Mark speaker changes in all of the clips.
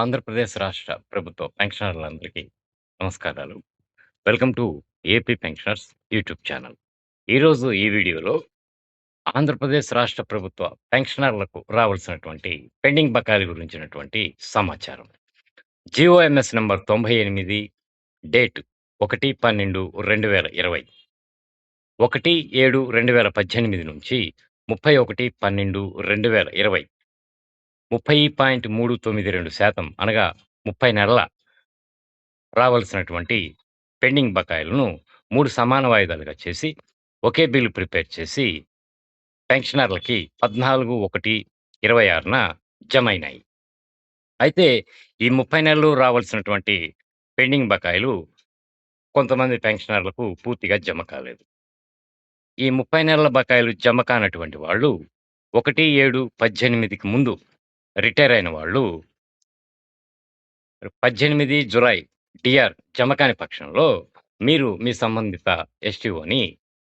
Speaker 1: ఆంధ్రప్రదేశ్ రాష్ట్ర ప్రభుత్వ పెన్షనర్లందరికీ నమస్కారాలు. Welcome to AP pensioners YouTube channel. ఈరోజు ఈ వీడియోలో ఆంధ్రప్రదేశ్ రాష్ట్ర ప్రభుత్వ పెన్షనర్లకు రావాల్సినటువంటి పెండింగ్ బకాయిల గురించినటువంటి సమాచారం. జిఓఎంఎస్ నెంబర్ తొంభై ఎనిమిది డేట్ 1/12/2020 1/7/2018 నుంచి ముప్పై ఒకటి పన్నెండు రెండు వేల ఇరవై 31/12/2020 30.392% అనగా 30 నెలల రావాల్సినటువంటి పెండింగ్ బకాయిలను మూడు సమాన వాయిదాలుగా చేసి, ఒకే బిల్ ప్రిపేర్ చేసి పెన్షనర్లకి 14/1/26న జమైనాయి. అయితే ఈ 30 నెలలు రావాల్సినటువంటి పెండింగ్ బకాయిలు కొంతమంది పెన్షనర్లకు పూర్తిగా జమ కాలేదు. ఈ 30 నెలల బకాయిలు జమ కానటువంటి వాళ్ళు 1/7/18కి ముందు రిటైర్ అయిన వాళ్ళు 18 జులై డిఆర్ జమ కాని పక్షంలో మీరు మీ సంబంధిత ఎస్టీఓని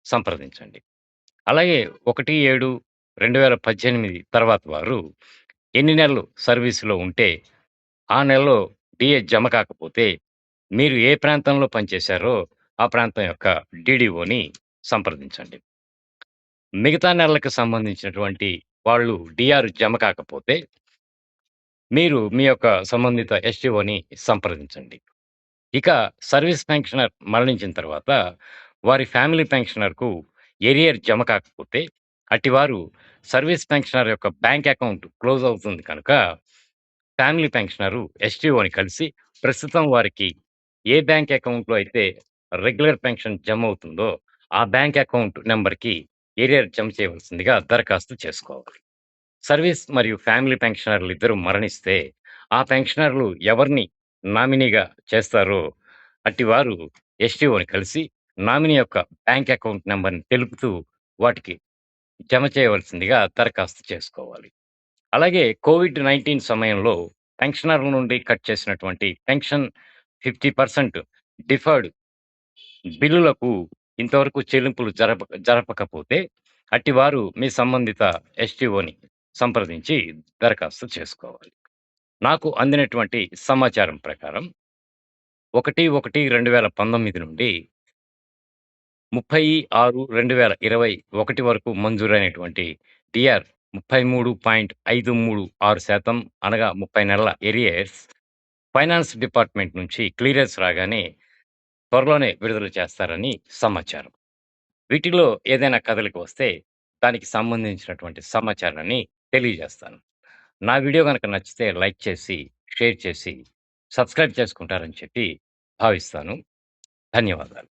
Speaker 1: సంప్రదించండి. అలాగే 1/7/2018 తర్వాత వారు ఎన్ని నెలలు సర్వీస్‌లో ఉంటే, ఆ నెలలో డిఏ జమ కాకపోతే, మీరు ఏ ప్రాంతంలో పనిచేశారో ఆ ప్రాంతం యొక్క డీడీఓని సంప్రదించండి. మిగతా నెలలకు సంబంధించినటువంటి వాళ్ళు డిఆర్ జమ కాకపోతే మీరు మీ యొక్క సంబంధిత ఎస్టీఓని సంప్రదించండి. ఇక సర్వీస్ పెన్షనర్ మరణించిన తర్వాత వారి ఫ్యామిలీ పెన్షనర్‌కు ఎరియర్ జమ కాకపోతే, అట్టివారు సర్వీస్ పెన్షనర్ యొక్క బ్యాంక్ అకౌంట్ క్లోజ్ అవుతుంది కనుక, ఫ్యామిలీ పెన్షనరు ఎస్టీఓని కలిసి ప్రస్తుతం వారికి ఏ బ్యాంక్ అకౌంట్‌లో అయితే రెగ్యులర్ పెన్షన్ జమ అవుతుందో, ఆ బ్యాంక్ అకౌంట్ నంబర్‌కి ఎరియర్ జమ చేయవలసిందిగా దరఖాస్తు చేసుకోవాలి. సర్వీస్ మరియు ఫ్యామిలీ పెన్షనర్లు ఇద్దరు మరణిస్తే, ఆ పెన్షనర్లు ఎవరిని నామినీగా చేస్తారో అట్టివారు ఎస్టీఓని కలిసి నామినీ యొక్క బ్యాంక్ అకౌంట్ నెంబర్ని తెలుపుతూ వాటికి జమ చేయవలసిందిగా దరఖాస్తు చేసుకోవాలి. అలాగే కోవిడ్-19 సమయంలో పెన్షనర్ల నుండి కట్ చేసినటువంటి పెన్షన్ 50% డిఫర్డ్ బిల్లులకు ఇంతవరకు చెల్లింపులు జరప జరపకపోతే, అట్టివారు మీ సంబంధిత ఎస్టీఓని సంప్రదించి దరఖాస్తు చేసుకోవాలి. నాకు అందినటువంటి సమాచారం ప్రకారం 1/1/2019 నుండి 30/6/2021 వరకు మంజూరైనటువంటి డీఆర్ 33.536% అనగా 30 నెలల ఎరియర్స్ ఫైనాన్స్ డిపార్ట్‌మెంట్ నుంచి క్లియరెన్స్ రాగానే త్వరలోనే విడుదల చేస్తారని సమాచారం. వీటిలో ఏదైనా కదలిక వస్తే దానికి సంబంధించినటువంటి సమాచారాన్ని తెలియజేస్తాను. నా వీడియో గనక నచ్చితే లైక్ చేసి, షేర్ చేసి, సబ్స్క్రైబ్ చేసుకుంటారని చెప్పి భావిస్తాను. ధన్యవాదాలు.